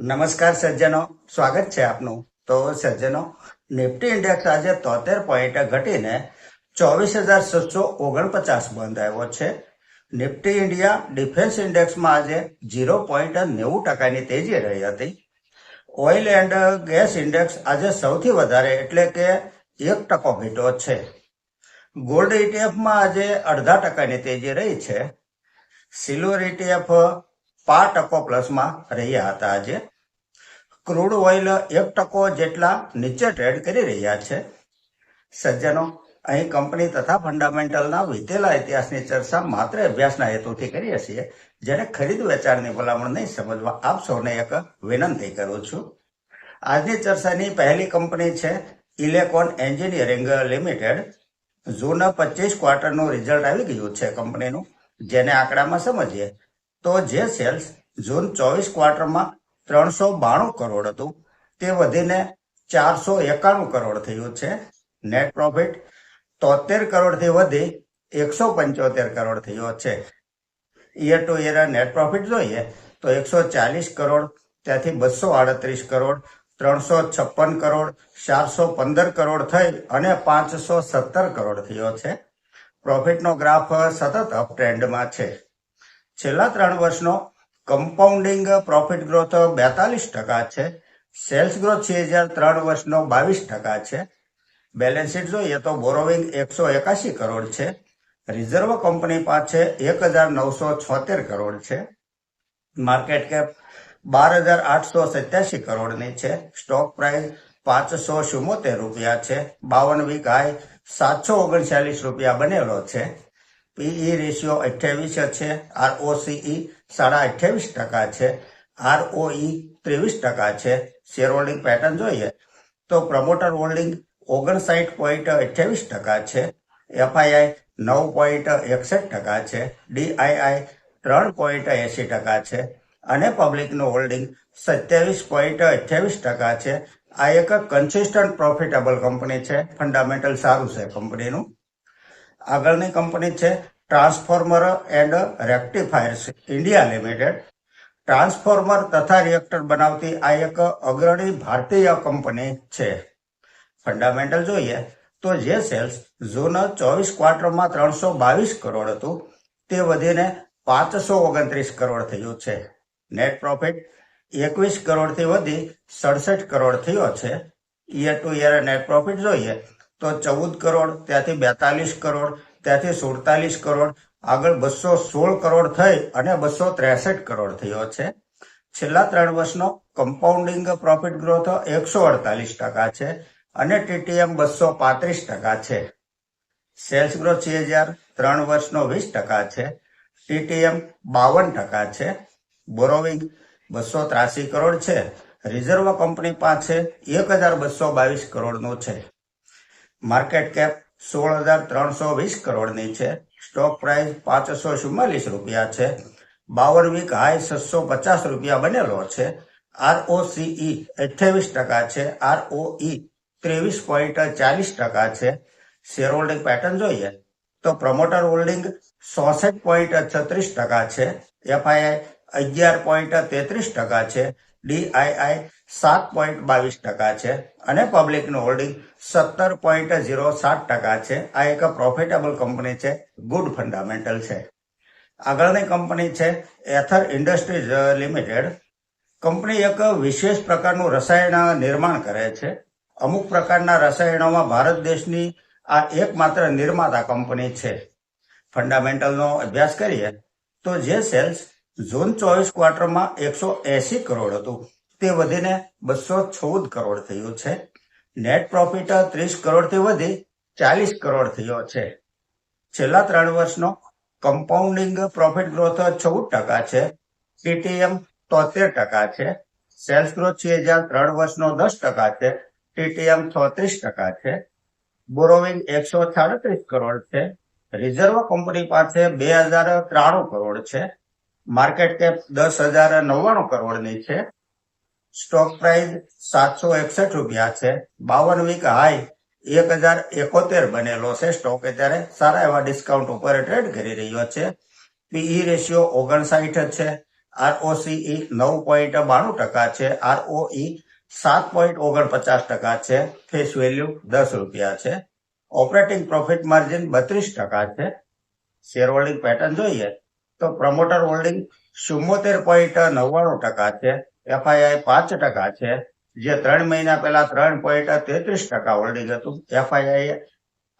નમસ્કાર સજ્જનો, સ્વાગત છે આપનું. તો સજ્જનો, નિફ્ટી ઇન્ડેક્સ આજે તોતેર પોઈન્ટ ઘટીને ચોવીસ હજાર સાતસો ઓગણપચાસ બંધ આવ્યો છે. નિફ્ટી ઇન્ડિયા ડિફેન્સ ઇન્ડેક્સમાં આજે ઝીરો પોઈન્ટ નેવું ટકાની તેજી રહી હતી. ઓઇલ એન્ડ ગેસ ઇન્ડેક્સ આજે સૌથી વધારે એટલે કે એક ટકો ઘટ્યો છે. ગોલ્ડ ઇટીએફમાં આજે અડધા ટકાની તેજી રહી છે. સિલ્વર ઇટીએફ પાંચ ટકો પ્લસમાં રહ્યા હતા આજે. ક્રૂડ ઓઇલ એક ટકો જેટલા નીચે ટ્રેડ કરી રહ્યા છે. સજ્જનો, અહીં કંપની તથા ફંડામેન્ટલના વીતેલા ઇતિહાસની ચર્ચા માત્ર અભ્યાસના હેતુથી કરીએ છીએ, જેને ખરીદ વેચાણની ભલામણ નહીં સમજવા આપ સૌને એક વિનંતી કરું છું. આજની ચર્ચાની પહેલી કંપની છે ઇલેકોન એન્જિનિયરિંગ લિમિટેડ. જૂન પચીસ ક્વાર્ટરનું રિઝલ્ટ આવી ગયું છે કંપનીનું, જેને આંકડામાં સમજીએ. તો જે સેલ્સ જૂન ચોવીસ ક્વાર્ટરમાં ત્રણસો બાણું કરોડ હતું, તે વધીને ચારસો એકાણું કરોડ થયું છે. નેટ પ્રોફિટ તોતેર કરોડથી વધી એકસો પંચોતેર કરોડ થયો છે. Year to year net profit જોઈએ તો એકસો ચાલીસ કરોડ, ત્યાંથી બસો આડત્રીસ કરોડ, ત્રણસો છપ્પન કરોડ, ચારસો પંદર કરોડ થઈ અને પાંચસો સત્તર કરોડ થયો છે. પ્રોફિટનો ગ્રાફ સતત અપ ટ્રેન્ડમાં છે. છેલ્લા ત્રણ વર્ષનો કમ્પાઉન્ડિંગ પ્રોફિટ ગ્રોથ બેતાલીસ ટકા છે. સેલ્સ ગ્રોથ છે હજાર ત્રણ વર્ષનો બાવીસ ટકા છે. બેલેન્સ શીટ જોઈએ તો બોરોવિંગ એકસો એકાશી કરોડ છે. રિઝર્વ કંપની પાસે એક હજાર નવસો છોતેર કરોડ છે. માર્કેટ કેપ બાર હજાર આઠસો સત્યાસી કરોડની છે. સ્ટોક પ્રાઇસ પાંચસો ચુમ્મોતેર રૂપિયા છે. બાવન હાઈ સાતસો ઓગણચાલીસ રૂપિયા બનેલો છે. પીઈ રેશિયો અઠ્યાવીસ છે આરઓસીઈ સાડા અઠ્યાવીસ ટકા છે આરઓઈ ત્રેવીસ ટકા છે શેર હોલ્ડિંગ પેટર્ન જોઈએ તો પ્રમોટર હોલ્ડિંગ ઓગણસાઠ પોઈન્ટ અઠ્યાવીસ ટકા છે એફઆઈઆઈ નવ પોઈન્ટ એકસઠ ટકા છે ડીઆઈઆઈ ત્રણ પોઈન્ટ એસી ટકા છે અને પબ્લિકનું હોલ્ડિંગ સત્યાવીસ પોઈન્ટ અઠ્યાવીસ ટકા છે. આ એક કન્સિસ્ટન્ટ પ્રોફિટેબલ કંપની છે ફંડામેન્ટલ સારું છે કંપનીનું આગળની કંપની છે transformer and rectifiers India limited transformer તથા રિએક્ટર બનાવતી આ એક અગ્રણી ભારતીય કંપની છે. ફંડામેન્ટલ જોઈએ તો જે સેલ્સ જૂન ચોવીસ ક્વાર્ટરમાં ત્રણસો બાવીસ કરોડ હતું, તે વધીને પાંચસો ઓગણત્રીસ કરોડ થયું છે. નેટ પ્રોફિટ એકવીસ કરોડથી વધી, સડસઠ કરોડ થયો છે. Year to year net profit જોઈએ તો ચૌદ કરોડ, ત્યાંથી બેતાલીસ કરોડ, ત્યાંથી સુડતાલીસ કરોડ, આગળ બસો સોળ કરોડ થઈ અને બસો ત્રેસઠ કરોડ થયો છે. છેલ્લા ત્રણ વર્ષનો કમ્પાઉન્ડિંગ પ્રોફિટ ગ્રોથ એકસો અડતાલીસ ટકા છે અને ટીટીએમ બસો પાંત્રીસ ટકા છે. સેલ્સ ગ્રોથ છે હજાર, ત્રણ વર્ષનો વીસ ટકા છે. ટીટીએમ બાવન ટકા છે. બોરોવિંગ બસો ત્રાસી કરોડ છે. રિઝર્વ કંપની પાસે એક હજાર બસો બાવીસ કરોડનું છે. માર્કેટ કેપ સોળ હજાર ત્રણસો વીસ કરોડની છે. સ્ટોક પ્રાઇસ પાંચસો ચુમ્માલીસ રૂપિયા છે. બાવન વીક હાઈ છસો પચાસ રૂપિયા બનેલો છે. આરઓસીઈ અઠ્યાવીસ ટકા છે. આરઓઈ ત્રેવીસ પોઈન્ટ ચાલીસ ટકા છે. શેર હોલ્ડિંગ પેટર્ન જોઈએ તો પ્રમોટર હોલ્ડિંગ સોસઠ પોઈન્ટ છત્રીસ ટકા છે. એફઆઈઆઈ અગિયાર પોઈન્ટ તેત્રીસ ટકા છે. ડીઆઈઆઈ સાત પોઈન્ટ બાવીસ ટકા છે અને પબ્લિકનું હોલ્ડિંગ સત્તર પોઈન્ટ ઝીરો સાત ટકા છે. આ એક પ્રોફિટેબલ કંપની છે, ગુડ ફંડામેન્ટલ છે. આગળની કંપની છે, એથર ઇન્ડસ્ટ્રીઝ લિમિટેડ. કંપની એક વિશેષ પ્રકારનું રસાયણ નિર્માણ કરે છે. અમુક પ્રકારના રસાયણોમાં ભારત દેશની આ એકમાત્ર નિર્માતા કંપની છે. ફંડામેન્ટલનો અભ્યાસ કરીએ તો જે સેલ્સ જૂન ચોવીસ ક્વાર્ટરમાં એકસો એસી કરોડ હતું. તે વધીને બસો ચૌદ કરોડ થયું છે. નેટ પ્રોફિટ ત્રીસ કરોડથી વધી ચાલીસ કરોડ થયો છે. છેલ્લા ત્રણ વર્ષનો કમ્પાઉન્ડિંગ પ્રોફિટ ગ્રોથ ચૌદ ટકા છે. ટીટીએમ તોતેર ટકા છે. સેલ્સ ગ્રોથ છે હજાર ત્રણ વર્ષનો દસ ટકા છે. ટીટીએમ ચોત્રીસ ટકા છે. બોરોવિંગ એકસો સાડત્રીસ કરોડ છે. રિઝર્વ કંપની પાસે બે હજાર ત્રાણું કરોડ છે. માર્કેટ કેપ દસ હજાર નવ્વાણું કરોડની છે. સ્ટોક પ્રાઇસ સાતસો એકસઠ રૂપિયા છે. બાવન વીક હાઈ એક હજાર એકોતેર બનેલો છે. સ્ટોક અત્યારે સારા એવા ડિસ્કાઉન્ટ ઉપર ટ્રેડ કરી રહ્યો છે. પીઈ રેશિયો ઓગણસાઠ છે. આરઓસીઈ નવ પોઈન્ટ બાણું ટકા છે. આરઓઈ સાત પોઈન્ટ ઓગણપચાસ ટકા છે. ફેસ વેલ્યુ દસ રૂપિયા છે. ઓપરેટિંગ પ્રોફિટ માર્જિન બત્રીસ ટકા છે. શેર હોલ્ડિંગ પેટર્ન જોઈએ તો પ્રમોટર હોલ્ડિંગ ચુમ્મોતેર પોઈન્ટ નવ્વાણું ટકા છે. એફઆઈઆઈ પાંચ ટકા છે. જે ત્રણ મહિના પહેલા ત્રણ પોઈન્ટ તેત્રીસ ટકા હોલ્ડિંગ હતું. એફઆઈઆઈ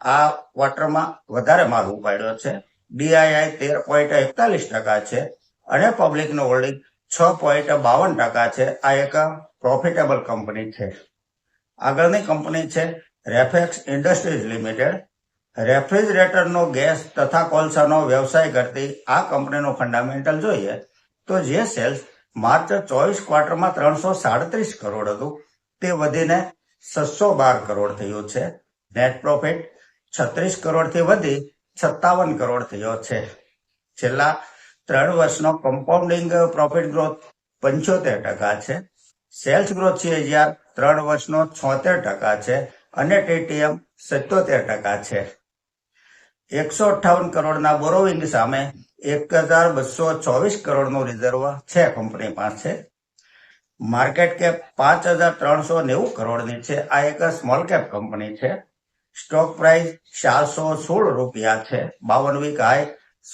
આ ક્વાર્ટરમાં વધારે માલ ઉપાડ્યો છે. ડીઆઈઆઈ તેર પોઈન્ટ એકતાલીસ ટકા છે અને પબ્લિકનું હોલ્ડિંગ છ પોઈન્ટ બાવન ટકા છે. આ એક પ્રોફિટેબલ કંપની છે. આગળની કંપની છે રેફેક્સ ઇન્ડસ્ટ્રીઝ લિમિટેડ રેફ્રિજરેટરનો ગેસ તથા કોલસાનો વ્યવસાય કરતી આ કંપનીનું ફંડામેન્ટલ જોઈએ તો જે સેલ્સ માર્ચ ચોવીસ ક્વાર્ટરમાં ત્રણસો સાડત્રીસ કરોડ હતું. તે વધીને છસો બાર કરોડ થયું છે. નેટ પ્રોફિટ છત્રીસ કરોડથી વધી સત્તાવન કરોડ થયો છે. છેલ્લા ત્રણ વર્ષનો કમ્પાઉન્ડિંગ પ્રોફિટ ગ્રોથ પંચોતેર ટકા છે. સેલ્સ ગ્રોથ છે હજાર ત્રણ વર્ષનો છોતેર ટકા છે અને ટીટીએમ સત્યોતેર ટકા છે. એકસો અઠ્ઠાવન કરોડના બોરોવિંગ સામે એક હજાર બસો ચોવીસ કરોડનું રિઝર્વ છે કંપની પાસે. માર્કેટ કેપ પાંચ હજાર ત્રણસો નેવું કરોડની છે. આ એક સ્મોલ કેપ કંપની છે. સ્ટોક પ્રાઇસ ચારસો સોળ રૂપિયા છે. બાવન વીક હાઈ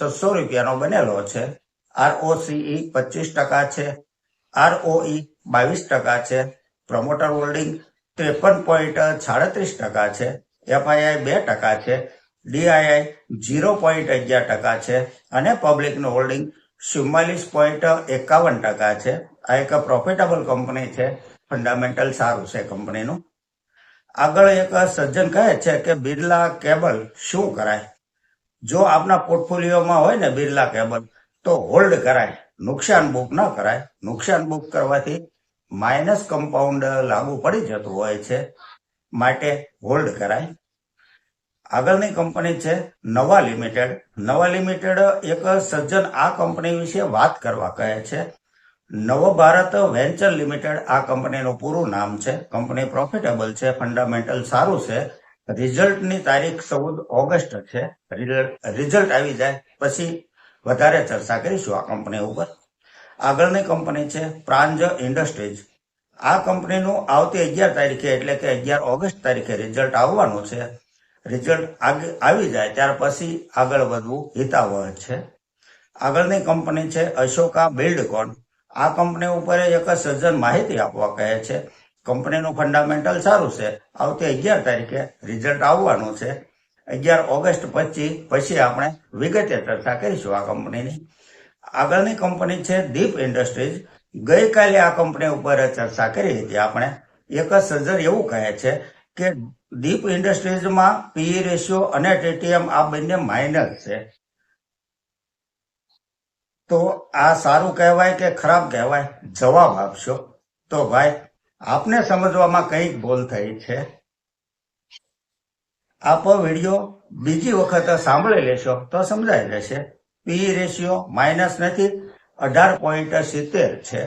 છસો રૂપિયાનો બનેલો છે. આરઓસીઈ પચીસ ટકા છે. આરઓઈ બાવીસ ટકા છે. પ્રમોટર હોલ્ડિંગ ત્રેપન પોઈન્ટ સાડત્રીસ ટકા છે. એફઆઈઆઈ બે ટકા છે. ડીઆઈઆઈ ઝીરો પોઈન્ટ અગિયાર ટકા છે અને પબ્લિકનું હોલ્ડિંગ ચુમ્માલીસ પોઈન્ટ એકાવન ટકા છે. આ એક પ્રોફિટેબલ કંપની છે. ફંડામેન્ટલ સારું છે કંપનીનું. આગળ એક સજ્જન કહે છે કે બિરલા કેબલ શું કરાય? જો આપના પોર્ટફોલિયોમાં હોય ને બિરલા કેબલ, તો હોલ્ડ કરાય. નુકસાન બુક ન કરાય. નુકસાન બુક કરવાથી માઇનસ કમ્પાઉન્ડ લાગુ પડી જતું હોય છે. માટે હોલ્ડ કરાય. આગળની કંપની છે નવા લિમિટેડ નવા લિમિટેડ એક સજ્જન આ કંપની વિશે વાત કરવા કહે છે. નવ ભારત વેન્ચર લિમિટેડ આ કંપનીનું પૂરું નામ છે. કંપની પ્રોફિટેબલ છે ફંડામેન્ટલ સારું છે. રિઝલ્ટની તારીખ ચૌદ ઓગસ્ટ છે. રિઝલ્ટ આવી જાય પછી વધારે ચર્ચા કરીશું આ કંપની ઉપર. આગળની કંપની છે પ્રાંજ ઇન્ડસ્ટ્રીઝ. આ કંપનીનું આવતી અગિયાર તારીખે એટલે કે અગિયાર ઓગસ્ટ તારીખે રિઝલ્ટ આવવાનું છે. રિઝલ્ટ આવી જાય, ત્યાર પછી આગળ વધવું હિતાવહ છે. આગળની કંપની છે અશોકા બિલ્ડકોન. આ કંપની ઉપર એક સજ્જન માહિતી આપવા કહે છે. કંપનીનું ફંડામેન્ટલ સારું છે. આવતી અગિયાર તારીખે રિઝલ્ટ આવવાનું છે. અગિયાર ઓગસ્ટ પછી પછી આપણે વિગતે ચર્ચા કરીશું આ કંપનીની. આગળની કંપની છે દીપ ઇન્ડસ્ટ્રીઝ. ગઈકાલે આ કંપની ઉપર ચર્ચા કરી હતી. આપણે એક સજ્જન એવું કહે છે કે દીપ ઇન્ડસ્ટ્રીઝમાં પીઈ રેશિયો અને ટીટીએમ આ બંને માઇનસ છે. તો આ સારું કહેવાય કે ખરાબ કહેવાય? જવાબ આપશો. તો ભાઈ, આપને સમજવામાં કંઈક ભૂલ થઈ છે. આપ વીડિયો બીજી વખત સાંભળી લેશો તો સમજાઈ જશે. પી રેશિયો માઇનસ નથી, અઢાર પોઈન્ટ સિત્તેર છે.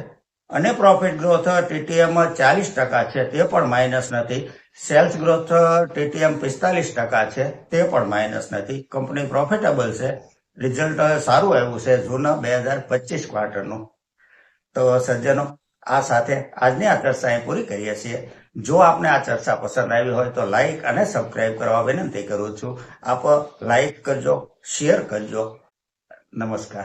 અને પ્રોફિટ ગ્રોથ ટીટીએમ ચાલીસ ટકા છે, તે પણ માઇનસ નથી. સેલ્સ ગ્રોથ ટીટીએમ પિસ્તાલીસ ટકા છે, તે પણ માઇનસ નથી. કંપની પ્રોફિટેબલ છે. રિઝલ્ટ સારું આવ્યું છે જૂન બે હજાર પચીસ ક્વાર્ટરનું. તો સજ્જનો, આ સાથે આજની આ ચર્ચા અહીં પૂરી કરીએ છીએ. જો આપને આ ચર્ચા પસંદ આવી હોય તો લાઇક અને સબસ્ક્રાઇબ કરવા વિનંતી કરું છું. આપ લાઈક કરજો, શેર કરજો. નમસ્કાર.